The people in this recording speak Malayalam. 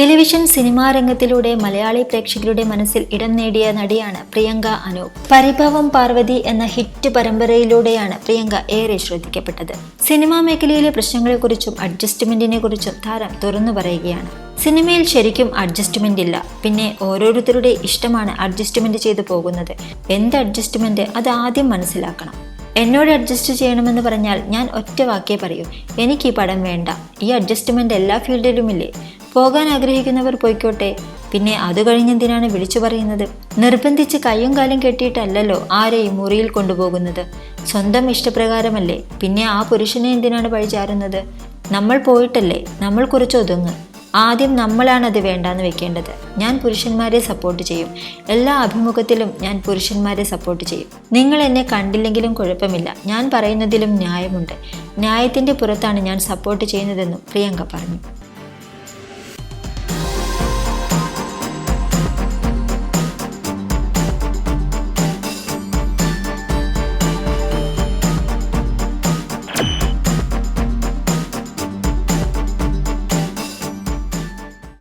ടെലിവിഷൻ സിനിമാ രംഗത്തിലൂടെ മലയാളി പ്രേക്ഷകരുടെ മനസ്സിൽ ഇടം നേടിയ നടിയാണ് പ്രിയങ്ക അനൂപ് പരിഭവം പാർവതി എന്ന ഹിറ്റ് പരമ്പരയിലൂടെയാണ് പ്രിയങ്ക ഏറെ ശ്രദ്ധിക്കപ്പെട്ടത്. സിനിമാ മേഖലയിലെ പ്രശ്നങ്ങളെക്കുറിച്ചും അഡ്ജസ്റ്റ്മെന്റിനെ കുറിച്ചും താരം തുറന്നു പറയുകയാണ്. സിനിമയിൽ ശരിക്കും അഡ്ജസ്റ്റ്മെന്റ് ഇല്ല. പിന്നെ ഓരോരുത്തരുടെ ഇഷ്ടമാണ് അഡ്ജസ്റ്റ്മെന്റ് ചെയ്തു പോകുന്നത്. എന്ത് അഡ്ജസ്റ്റ്മെന്റ്? അത് ആദ്യം മനസ്സിലാക്കണം. എന്നോട് അഡ്ജസ്റ്റ് ചെയ്യണമെന്ന് പറഞ്ഞാൽ ഞാൻ ഒറ്റ വാക്കേ പറയൂ. എനിക്ക് ഈ പടം വേണ്ട. ഈ അഡ്ജസ്റ്റ്മെന്റ് എല്ലാ ഫീൽഡിലുമില്ലേ? പോകാൻ ആഗ്രഹിക്കുന്നവർ പോയിക്കോട്ടെ. പിന്നെ അത് കഴിഞ്ഞെന്തിനാണ് വിളിച്ചു പറയുന്നത്? നിർബന്ധിച്ച് കയ്യും കാലും കെട്ടിയിട്ടല്ലല്ലോ ആരെയും മുറിയിൽ കൊണ്ടുപോകുന്നത്. സ്വന്തം ഇഷ്ടപ്രകാരമല്ലേ? പിന്നെ ആ പുരുഷനെ എന്തിനാണ് പഴിചാരുന്നത് നമ്മൾ പോയിട്ടല്ലേ? നമ്മൾ കുറച്ച് ഒതുങ്ങ്. ആദ്യം നമ്മളാണ് അത് വേണ്ടാന്ന് വെക്കേണ്ടത്. ഞാൻ പുരുഷന്മാരെ സപ്പോർട്ട് ചെയ്യും. എല്ലാ അഭിമുഖത്തിലും ഞാൻ പുരുഷന്മാരെ സപ്പോർട്ട് ചെയ്യും. നിങ്ങൾ എന്നെ കണ്ടില്ലെങ്കിലും കുഴപ്പമില്ല. ഞാൻ പറയുന്നതിലും ന്യായമുണ്ട്. ന്യായത്തിന്റെ പുറത്താണ് ഞാൻ സപ്പോർട്ട് ചെയ്യുന്നതെന്നും പ്രിയങ്ക പറഞ്ഞു.